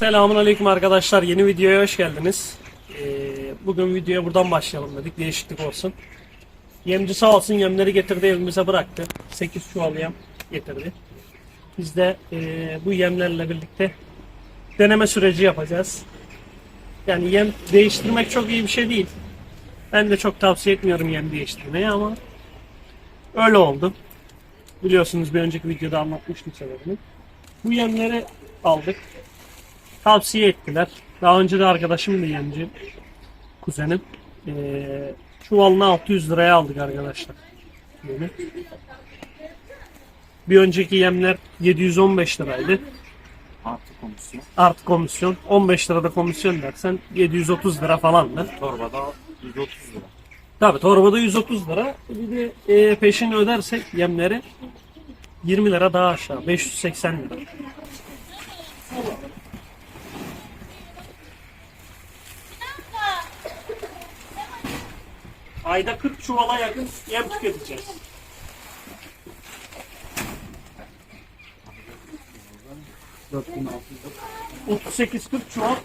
Selamun Aleyküm arkadaşlar. Yeni videoya hoş geldiniz. Ee, bugün videoya buradan başlayalım dedik. Değişiklik olsun. Yemci sağ olsun yemleri getirdi evimize bıraktı. 8 çuval yem getirdi. Biz de ee, bu yemlerle birlikte deneme süreci yapacağız. Yani yem değiştirmek çok iyi bir şey değil. Ben de çok tavsiye etmiyorum yem değiştirmeyi ama öyle oldu. Biliyorsunuz bir önceki videoda anlatmıştım sebebini. Bu yemleri aldık. Tavsiye ettiler. Daha önce de arkadaşım da yemci. Kuzenim. Ee, çuvalını 600 liraya aldık arkadaşlar. Yemi. Bir önceki yemler 715 liraydı. Artı komisyon. Artı komisyon. 15 lirada komisyon dersen 730 lira falandı. Torbada 130 lira. Tabi torbada 130 lira. Bir de e, peşini ödersek yemleri 20 lira daha aşağı. 580 lira. Ayda 40 çuvala yakın yem tüketeceğiz. lira. 38-40 çuval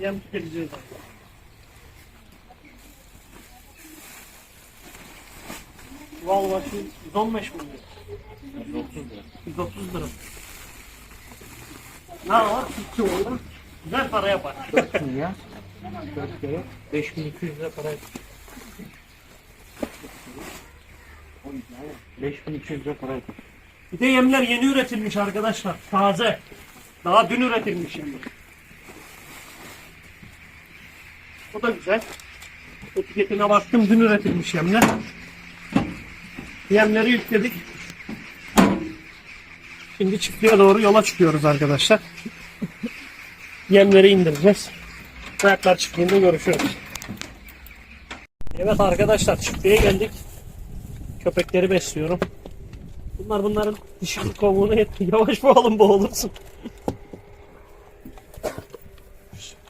yem tüketeceğiz. Çuval başı 115 milyon. 130 lira. 130 lira. Ne var? 40 çuvalda güzel para yapar. 4 milyar. 4 kere 5200 lira para. 5200 lira para. yapar. Bir de yemler yeni üretilmiş arkadaşlar. Taze. Daha dün üretilmiş yemler. O da güzel. Etiketine baktım dün üretilmiş yemler. Yemleri yükledik. Şimdi çiftliğe doğru yola çıkıyoruz arkadaşlar. Yemleri indireceğiz. Ayaklar çiftliğinde görüşürüz. Evet arkadaşlar çiftliğe geldik. Köpekleri besliyorum. Bunlar bunların dişini kovuğunu yetti. Yavaş boğalım boğulursun.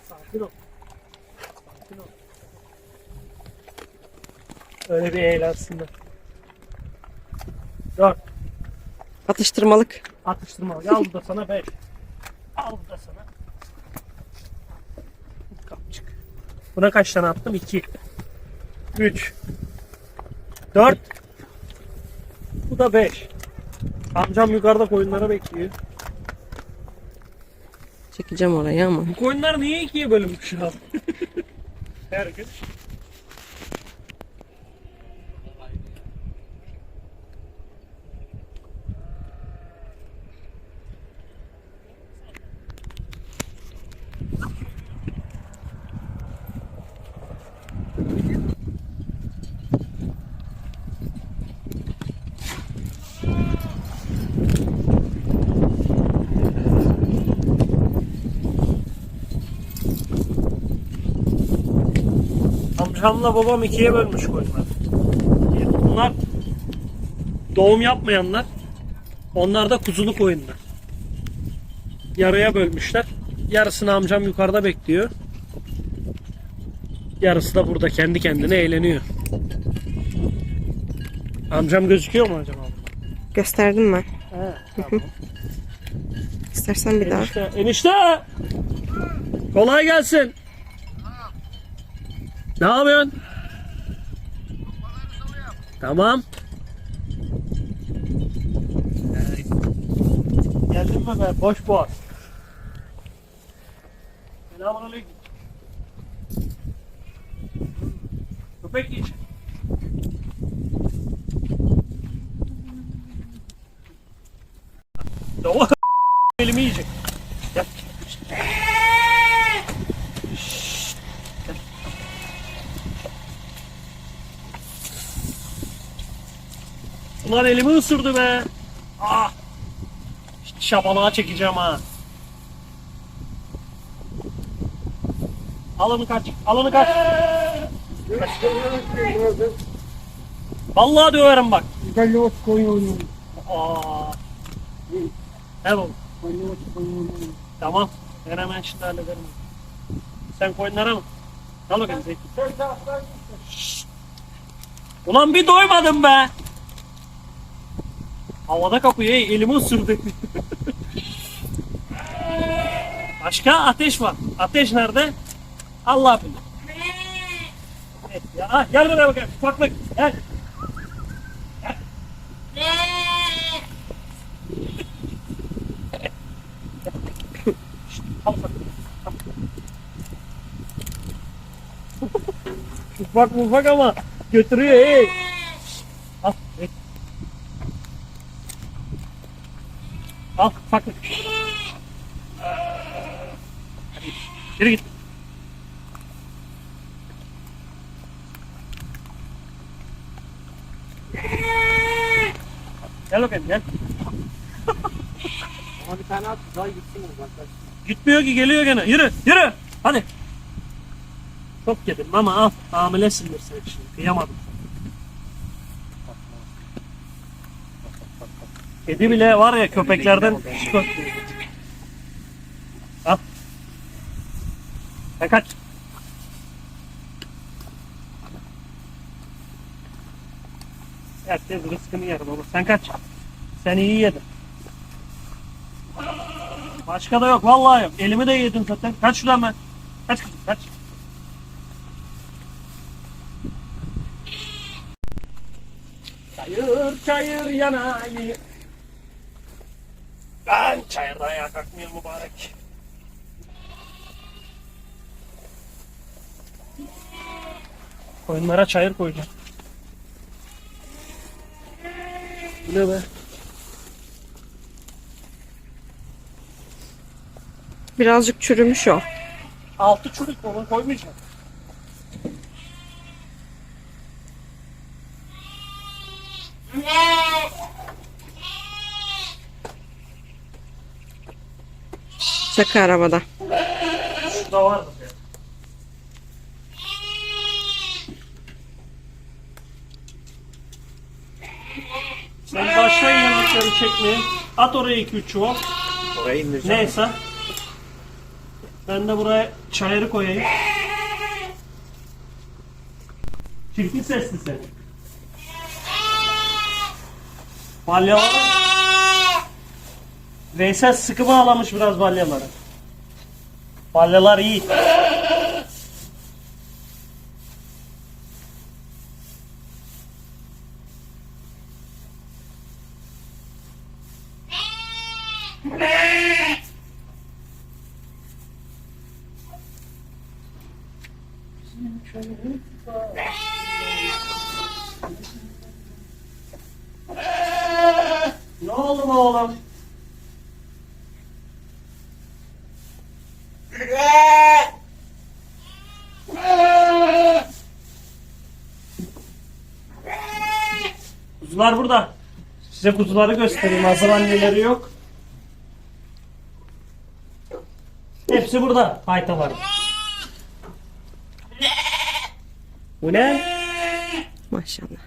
Sakin ol. Sakin ol. Öyle bir eğlensinler. Dört. Atıştırmalık. Atıştırma. Al bu da sana beş. Al bu da sana. Kapçık. Buna kaç tane attım? İki. Üç. Dört. Bu da beş. Amcam yukarıda koyunlara bekliyor. Çekeceğim orayı ama. Bu koyunlar niye ikiye bölünmüş abi? Her gün. Amcamla babam ikiye bölmüş koyunlar. Bunlar doğum yapmayanlar. Onlar da kuzulu koyunlar. Yarıya bölmüşler. Yarısını amcam yukarıda bekliyor. Yarısı da burada kendi kendine eğleniyor. Amcam gözüküyor mu acaba? Gösterdim mi? He, tamam. İstersen bir daha. Enişte, enişte! Kolay gelsin. Ne yapıyorsun? Tamam. Geldin mi be? Boş boğaz. Selamünaleyküm. Köpek yiyici. Doğu elimi yiyecek. Gel. Ulan elimi ısırdı be. Ah. Şabalığa çekeceğim ha. Al onu kaç. Al onu kaç. Vallahi döverim bak. Galhof koyuyorum. Aa. Evet. Koyuyorum. Tamam. Ben hemen şimdi hallederim. Sen koyunlara mı? Al bakalım. Şşt. Ulan bir doymadım be. Havada kapıyı elimi ısırdı. Başka ateş var. Ateş nerede? Allah bilir. Evet ya. Ah, gel buraya bakalım. Ufaklık. Gel. Al. ufak ufak ama götürüyor hey. Al. hey. Al ufaklık. Hadi yürü git. Gel bakayım gel. Ama bir tane at daha gitsin uzaklaşsın. Gitmiyor ki geliyor gene. Yürü yürü. Hadi. Çok yedim ama al. Hamilesindir sen şimdi. Kıyamadım. Kedi bile var ya köpeklerden şiko. Al. Sen kaç. Herkes rızkını yer baba. Sen kaç. Sen iyi yedin. Başka da yok vallahi. Elimi de yedim zaten. Kaç şuradan ben. Kaç kızım kaç. Çayır çayır yanayım. Çayırdan ayağa kalkmıyorum mübarek. Koyunlara çayır koyacağım. Bu ne be? Birazcık çürümüş o. Altı çürük onu koymayacağım. Çakı arabada. Şurada vardı. Sen başlayın yemekleri çekmeye. At oraya 2-3 çuval. Oraya indireceğim. Neyse. Ben de buraya çayırı koyayım. Çirkin sesli sen. Balyalar. Veysel sıkı bağlamış biraz balyaları. Balyalar iyi. Ne oldu be oğlum? Kuzular burada. Size kuzuları göstereyim. Hazır anneleri yok. Hepsi burada. Hayta var. Bu ne? Maşallah.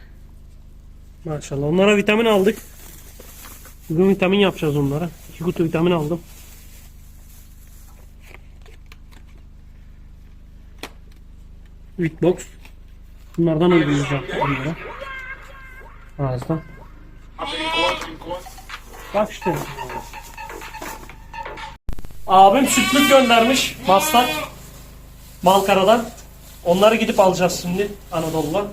Maşallah. Onlara vitamin aldık. Bugün vitamin yapacağız onlara. İki kutu vitamin aldım. Weekbox. Bunlardan uygulayacağım onlara. Ağızdan. Bak işte. Abim sütlük göndermiş. Maslak. Malkara'dan. Onları gidip alacağız şimdi Anadolu'dan.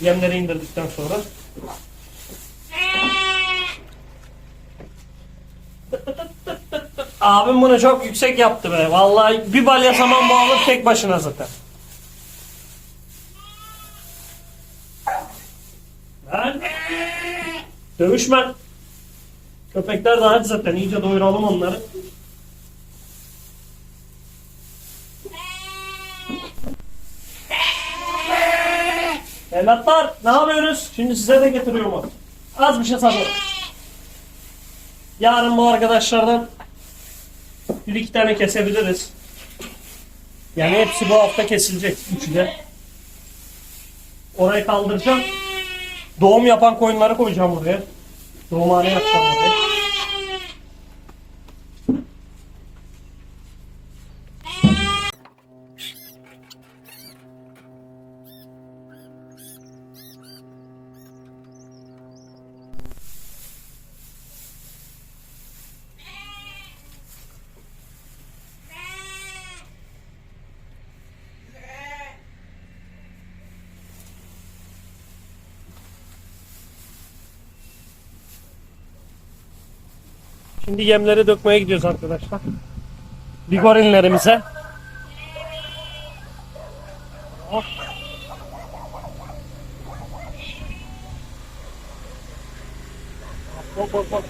Yemleri indirdikten sonra. Abim bunu çok yüksek yaptı be. Vallahi bir balya saman bağlı tek başına zaten. Dövüşme. Köpekler de hadi zaten iyice doyuralım onları. Evlatlar ne yapıyoruz? Şimdi size de getiriyorum onu. Az bir şey sabır. Yarın bu arkadaşlardan bir iki tane kesebiliriz. Yani hepsi bu hafta kesilecek. Üçü de. Orayı kaldıracağım. Doğum yapan koyunları koyacağım buraya. Doğumhane yapacağım buraya. Şimdi yemleri dökmeye gidiyoruz arkadaşlar. Bigorinlerimize. Hop. Hop hop hop.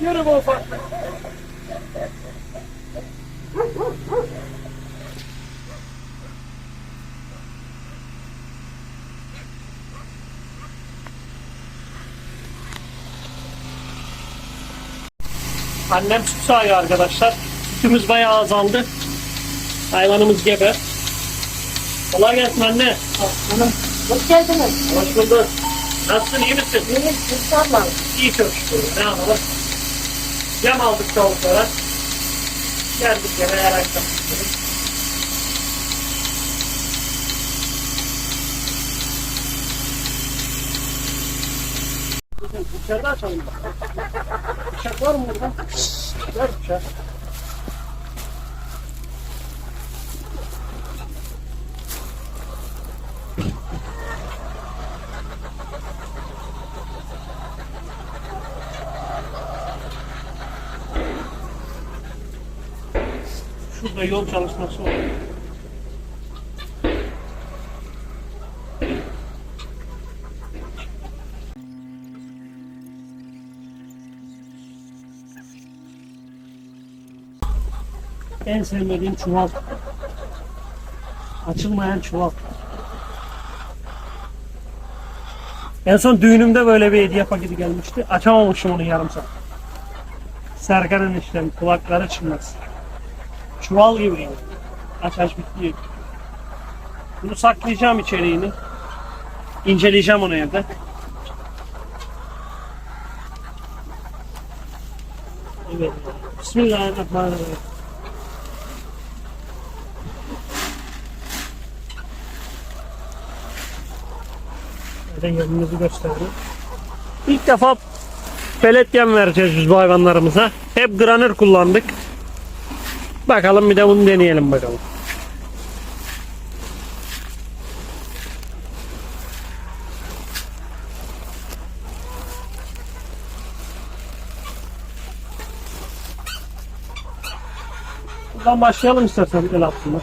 Yürü bu ufaklık. Annem süt sağıyor arkadaşlar. Sütümüz bayağı azaldı. Hayvanımız gebe. Kolay gelsin anne. Hanım, hoş geldiniz. Hoş bulduk. Nasılsın iyi misin? İyi, insanlar. İyi çok şükür. Ne yapalım? Yem aldık tavuklara. Geldik yine yaraktan. İçeride açalım. Bıçak var mı burada? Ver bıçak. Şurada yol çalışması var. En sevmediğim çuval. Açılmayan çuval. En son düğünümde böyle bir hediye paketi gelmişti. Açamamışım onu yarım saat. Serkan'ın işte kulakları çınlasın. Çuval gibi yani. Aç aç bitti. Bunu saklayacağım içeriğini. İnceleyeceğim onu evde. Evet. Bismillahirrahmanirrahim. Şöyle yemimizi gösterelim. İlk defa pelet yem vereceğiz biz bu hayvanlarımıza. Hep granür kullandık. Bakalım bir de bunu deneyelim bakalım. Buradan başlayalım istersen el altında.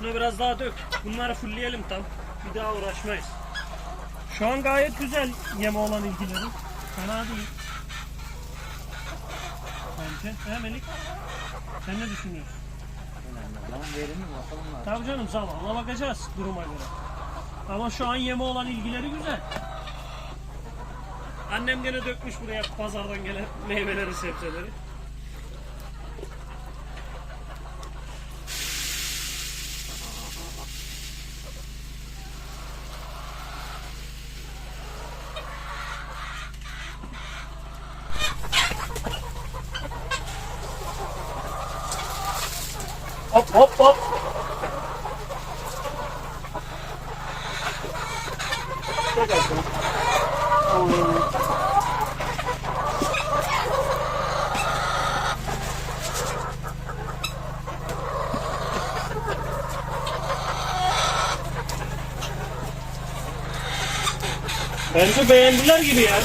Şuna biraz daha dök. Bunları fullleyelim tam. Bir daha uğraşmayız. Şu an gayet güzel yeme olan ilgileri. Fena değil. Bence. He Melik? Sen ne düşünüyorsun? Lan verimi bakalım var. Tabii canım zamanla bakacağız duruma göre. Ama şu an yeme olan ilgileri güzel. Annem gene dökmüş buraya pazardan gelen meyveleri, sebzeleri. Hop hop hop. Bence beğendiler gibi ya.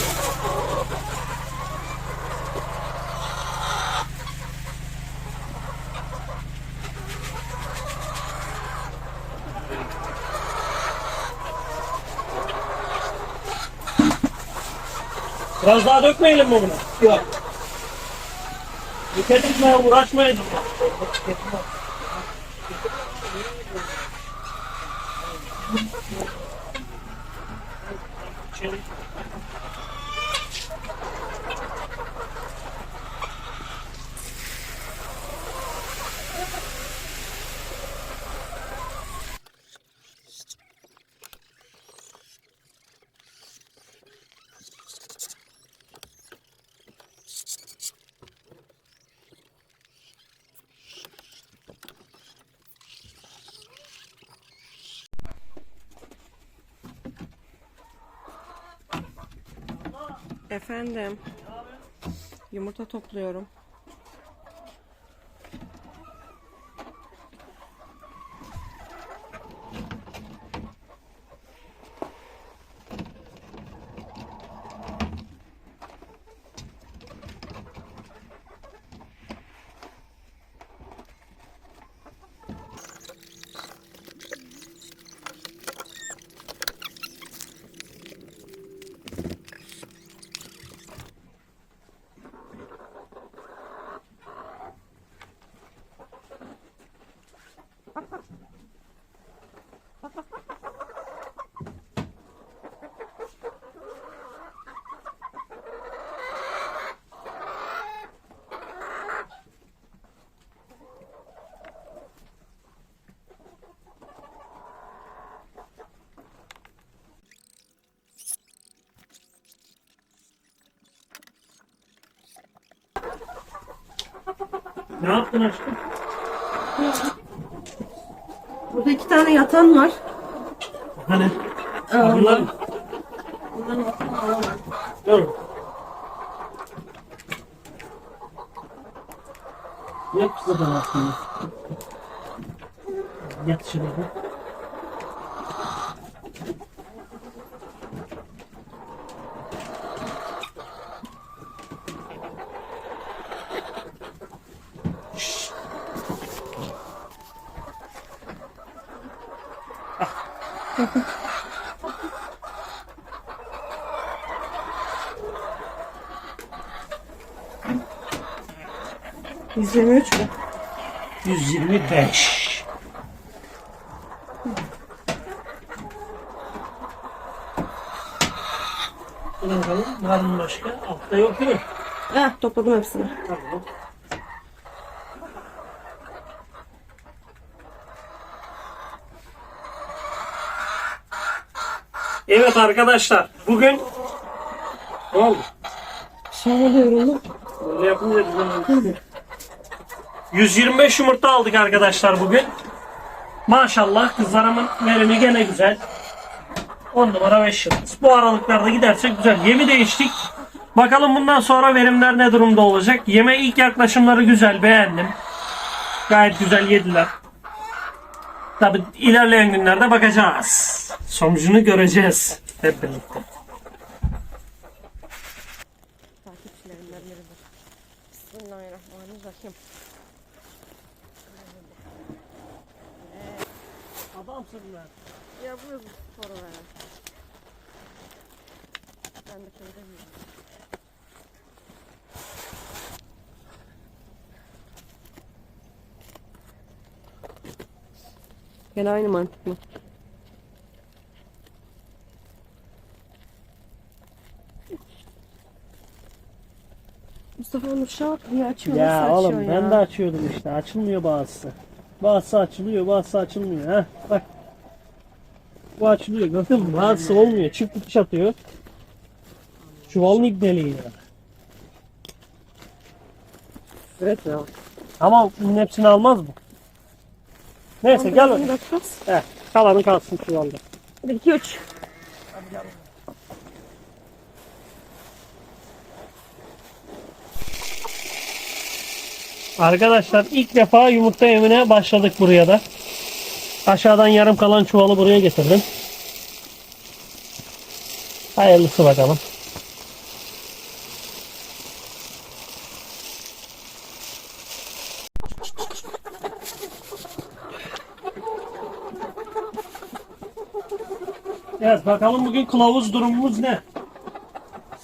Biraz daha dökmeyelim mi bunu? Yok. Dikkat etmeye uğraşmayın. Çelik. Efendim. Yumurta topluyorum. Ne yaptın aşkım? Burada iki tane yatan var. Hani? Bunlar Bunların altına alamam. Dur. Yat zaten aslında. Yat şuraya. Yüz yirmi üç mü? 125. Dur bakalım. Var mı başka? Altta yok değil mi? Heh, topladım hepsini. Tamam. Evet arkadaşlar bugün ne oldu? Sonra da yoruldum. Böyle yapınca güzel 125 yumurta aldık arkadaşlar bugün. Maşallah kızlarımın verimi gene güzel. 10 numara 5 yıldız. Bu aralıklarda gidersek güzel. Yemi değiştik. Bakalım bundan sonra verimler ne durumda olacak. Yeme ilk yaklaşımları güzel beğendim. Gayet güzel yediler. Tabi ilerleyen günlerde bakacağız. Sonucunu göreceğiz hep birlikte. Lan. Yapıyoruz bu sporu be. Ben de köyde büyüdüm. Gene aynı mantık mı? Mustafa'nın uşağı niye açıyor? Ya nasıl oğlum ben ya? de açıyordum işte. Açılmıyor bazısı. Bazısı açılıyor, bazısı açılmıyor. Ha bak. Bu açılıyor gördün mü? Bazısı olmuyor. Çift dikiş atıyor. Çuvalın ibneliği ya. Evet ya. Ama bunun hepsini almaz mı? Neyse gel bakayım. bakacağız. Heh, kalanı kalsın çuvalda. Hadi 2 3. Arkadaşlar ilk defa yumurta yemine başladık buraya da. Aşağıdan yarım kalan çuvalı buraya getirdim. Hayırlısı bakalım. Evet bakalım bugün kılavuz durumumuz ne?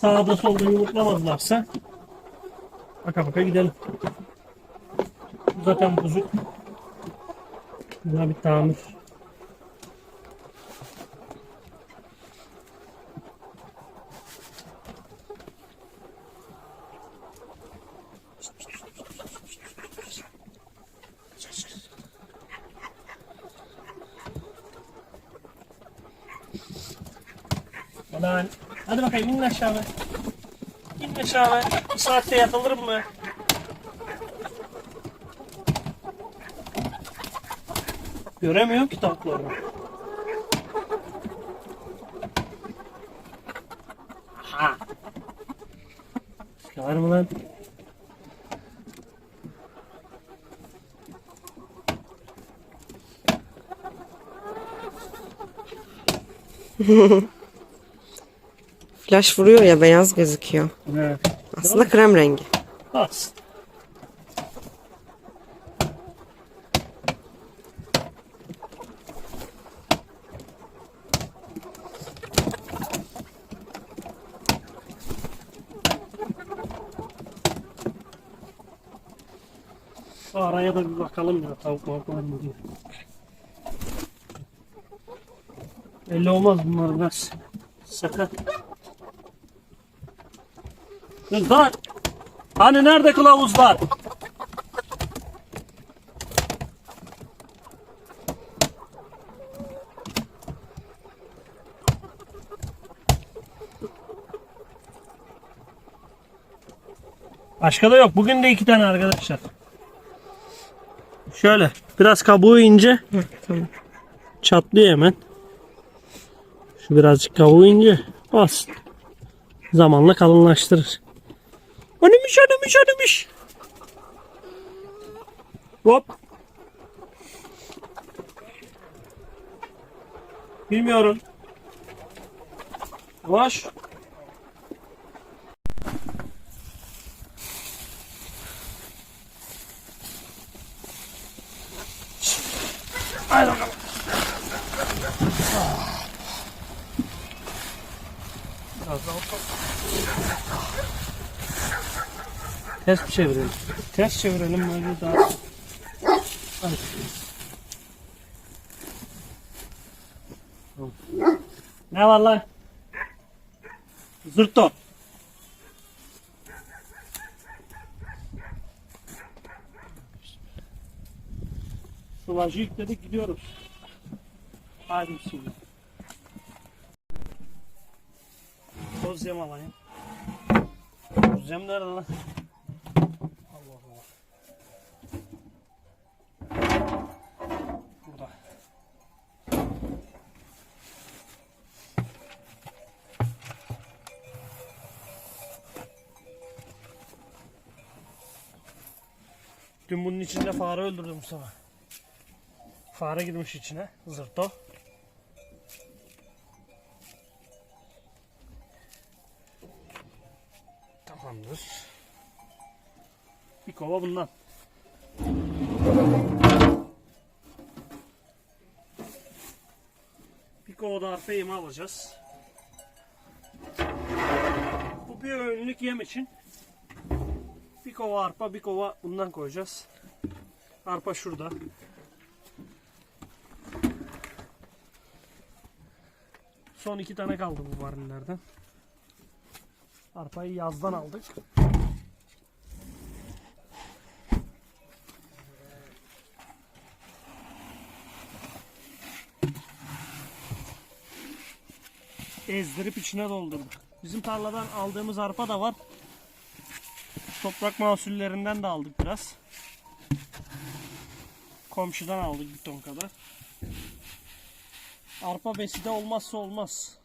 Sağda solda yumurtlamazlarsa. Baka baka gidelim. Zaten bozuk. Buna bir tamir. Ulan hadi bakayım inin aşağı be. İnin aşağı be. Bu saatte yatılır mı? Göremiyorum ki tavukları. Ha. Var mı lan? Flash vuruyor ya beyaz gözüküyor. Evet. Aslında krem rengi. Bas. Şu araya da bir bakalım ya tavuk mavuk var mı diye. Belli olmaz bunlar biraz sakat. Kızlar! Hani nerede kılavuzlar? Başka da yok. Bugün de iki tane arkadaşlar. Şöyle. Biraz kabuğu ince. tamam. Çatlıyor hemen. Şu birazcık kabuğu ince. Olsun. Zamanla kalınlaştırır. Önümüş önümüş önümüş. Hop. Bilmiyorum. Yavaş. Haydi bakalım. Biraz daha otur. Ters çevirelim. Ters çevirelim böyle daha. Hadi. Ne var lan? Zırto. Sıvacı yükledik gidiyoruz. Hadi bismillah. Toz yem alayım. Toz yem nerede lan? Dün bunun içinde fare öldürdüm Mustafa. Fare girmiş içine. Zırto. Tamamdır. Bir kova bundan. Bir kova da arpa yemi alacağız. Bu bir öğünlük yem için. Kova arpa, bir kova bundan koyacağız. Arpa şurada. Son iki tane kaldı bu varillerden. Arpayı yazdan aldık. Ezdirip içine doldurduk. Bizim tarladan aldığımız arpa da var. Toprak mahsullerinden de aldık biraz. Komşudan aldık bir ton kadar. Arpa besi de olmazsa olmaz.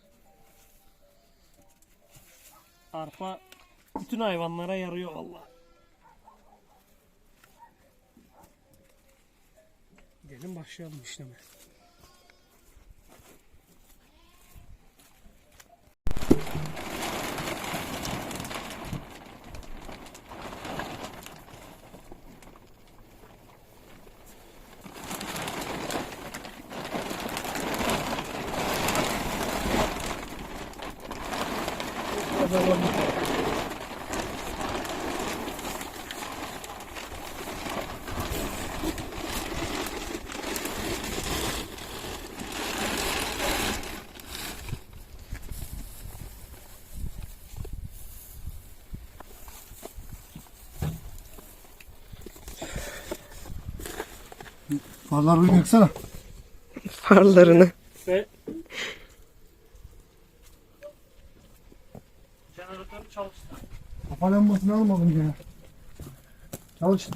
Arpa bütün hayvanlara yarıyor valla. Gidelim başlayalım işleme. Farlar uyum yaksana. Farlarını. Ve jeneratörü çalıştı. Kafa lambasını almadım ya. Çalış.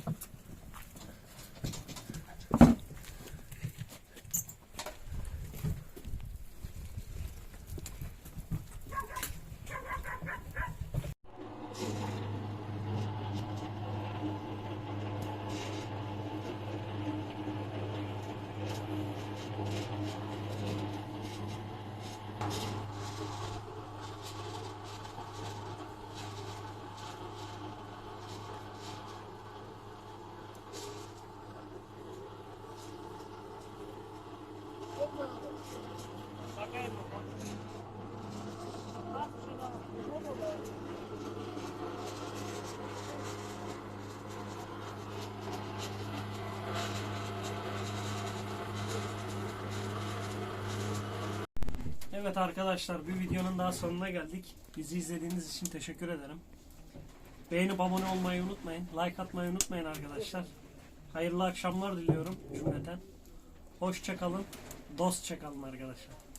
Evet arkadaşlar bir videonun daha sonuna geldik. Bizi izlediğiniz için teşekkür ederim. Beğenip abone olmayı unutmayın. Like atmayı unutmayın arkadaşlar. Hayırlı akşamlar diliyorum cümleten. Hoşça kalın. Dostça kalın arkadaşlar.